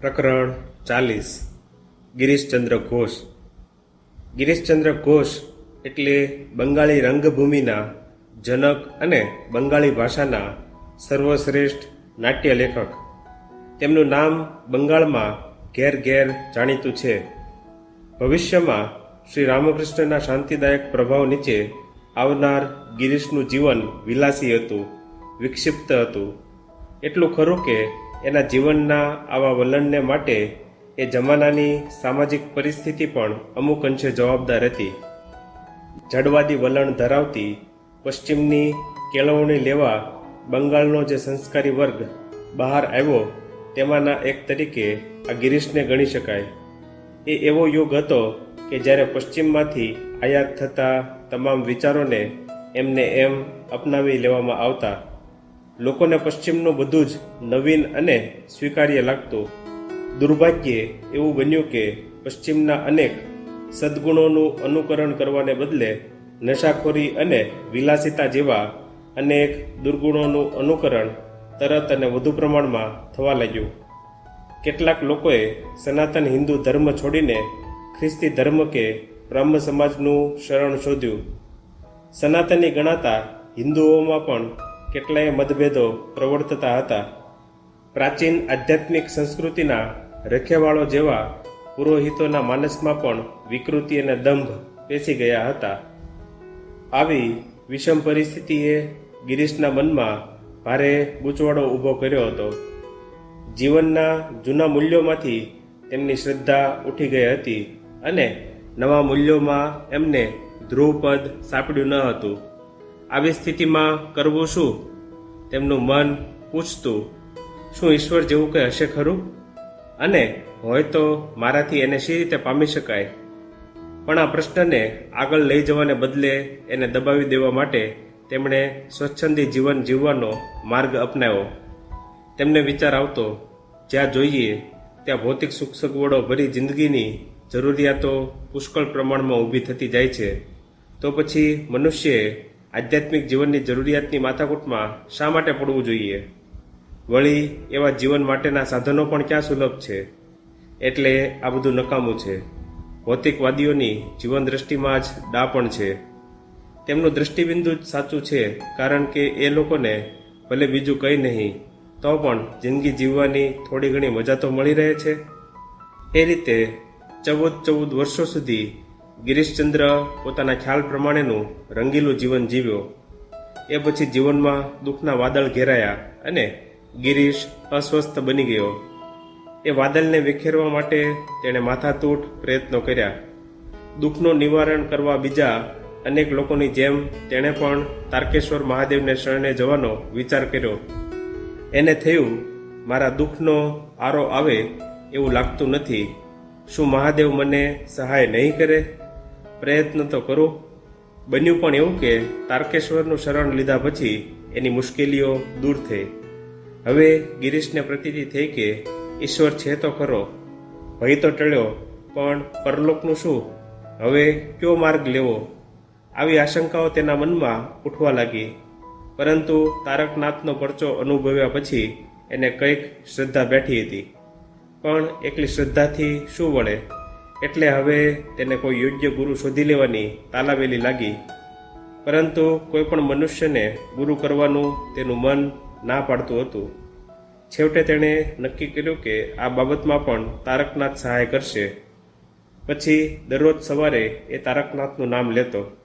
પ્રકરણ ચાલીસ. ગિરીશચંદ્ર ઘોષ. ગિરીશચંદ્ર ઘોષ એટલે બંગાળી રંગભૂમિના જનક અને બંગાળી ભાષાના સર્વશ્રેષ્ઠ નાટ્ય લેખક. તેમનું નામ બંગાળમાં ઘેર ઘેર જાણીતું છે. ભવિષ્યમાં શ્રી રામકૃષ્ણના શાંતિદાયક પ્રભાવ નીચે આવનાર ગિરીશનું જીવન વિલાસી હતું, વિક્ષિપ્ત હતું. એટલું ખરું કે એના જીવનના આવા વલણને માટે એ જમાનાની સામાજિક પરિસ્થિતિ પણ અમુક અંશે જવાબદાર હતી. જડવાદી વલણ ધરાવતી પશ્ચિમની કેળવણી લેવા બંગાળનો જે સંસ્કારી વર્ગ બહાર આવ્યો, તેમાંના એક તરીકે આ ગિરીશને ગણી શકાય. એ એવો યુગ હતો કે જ્યારે પશ્ચિમમાંથી આયાત થતા તમામ વિચારોને એમને એમ અપનાવી લેવામાં આવતા લોકોને પશ્ચિમનું બધું જ નવીન અને સ્વીકાર્ય લાગતું. દુર્ભાગ્યે એવું બન્યું કે પશ્ચિમના અનેક સદ્ગુણોનું અનુકરણ કરવાને બદલે નશાખોરી અને વિલાસિતા જેવા અનેક દુર્ગુણોનું અનુકરણ તરત અને વધુ પ્રમાણમાં થવા લાગ્યું. કેટલાક લોકોએ સનાતન હિન્દુ ધર્મ છોડીને ખ્રિસ્તી ધર્મ કે બ્રહ્મ સમાજનું શરણ શોધ્યું. સનાતની ગણાતા હિન્દુઓમાં પણ કેટલાય મતભેદો પ્રવર્તતા હતા. પ્રાચીન આધ્યાત્મિક સંસ્કૃતિના રખેવાળો જેવા પુરોહિતોના માનસમાં પણ વિકૃતિ અને દંભ પેસી ગયા હતા. આવી વિષમ પરિસ્થિતિએ ગિરીશના મનમાં ભારે ગૂંચવાડો ઊભો કર્યો હતો. જીવનના જૂના મૂલ્યોમાંથી તેમની શ્રદ્ધા ઉઠી ગઈ હતી અને નવા મૂલ્યોમાં એમને ધ્રુવપદ સાંપડ્યું ન હતું. આવી સ્થિતિમાં કરવું શું? તેમનું મન પૂછતું, શું ઈશ્વર જેવું કંઈ હશે ખરું? અને હોય તો મારાથી એને શી રીતે પામી શકાય? પણ આ પ્રશ્નને આગળ લઈ જવાને બદલે એને દબાવી દેવા માટે તેમણે સ્વચ્છંદી જીવન જીવવાનો માર્ગ અપનાવ્યો. તેમને વિચાર આવતો, જ્યાં જોઈએ, ત્યાં ભૌતિક સુખ સગવડો ભરી જિંદગીની જરૂરિયાતો પુષ્કળ પ્રમાણમાં ઊભી થતી જાય છે. તો પછી મનુષ્યએ આધ્યાત્મિક જીવનની જરૂરિયાતની માથાકૂટમાં શા માટે પડવું જોઈએ? વળી, એવા જીવન માટેના સાધનો પણ ક્યાં સુલભ છે? એટલે આ બધું નકામું છે. ભૌતિકવાદીઓની જીવન દ્રષ્ટિમાં જ ડાપણ છે. તેમનું દૃષ્ટિબિંદુ જ સાચું છે, કારણ કે એ લોકોને ભલે બીજું કંઈ નહીં, તો પણ જિંદગી જીવવાની થોડી ઘણી મજા તો મળી રહે છે. એ રીતે ચૌદ ચૌદ વર્ષો સુધી ગિરીશચંદ્ર પોતાના ખ્યાલ પ્રમાણેનું રંગીલું જીવન જીવ્યો. એ પછી જીવનમાં દુઃખના વાદળ ઘેરાયા અને ગિરીશ અસ્વસ્થ બની ગયો. એ વાદળને વિખેરવા માટે તેણે માથાતૂટ પ્રયત્નો કર્યા. દુઃખનું નિવારણ કરવા બીજા અનેક લોકોની જેમ તેણે પણ તારકેશ્વર મહાદેવને શરણે જવાનો વિચાર કર્યો. એને થયું, મારા દુઃખનો આરો આવે એવું લાગતું નથી. શું મહાદેવ મને સહાય નહીં કરે? પ્રયત્ન તો કરું. બન્યું પણ એવું કે તારકેશ્વરનું શરણ લીધા પછી એની મુશ્કેલીઓ દૂર થઈ. હવે ગિરીશને પ્રતીતિ થઈ કે ઈશ્વર છે તો ખરો. ભય તો ટળ્યો, પણ પરલોકનું શું? હવે કયો માર્ગ લેવો? આવી આશંકાઓ તેના મનમાં ઉઠવા લાગી. પરંતુ તારકનાથનો પરચો અનુભવ્યા પછી એને કંઈક શ્રદ્ધા બેઠી હતી. પણ એકલી શ્રદ્ધાથી શું વળે? એટલે હવે તેને કોઈ યોગ્ય ગુરુ શોધી લેવાની તાલાવેલી લાગી. પરંતુ કોઈ પણ મનુષ્યને ગુરુ કરવાનું તેનું મન ના પાડતું હતું. છેવટે તેણે નક્કી કર્યું કે આ બાબતમાં પણ તારકનાથ સહાય કરશે. પછી દરરોજ સવારે એ તારકનાથનું નામ લેતો.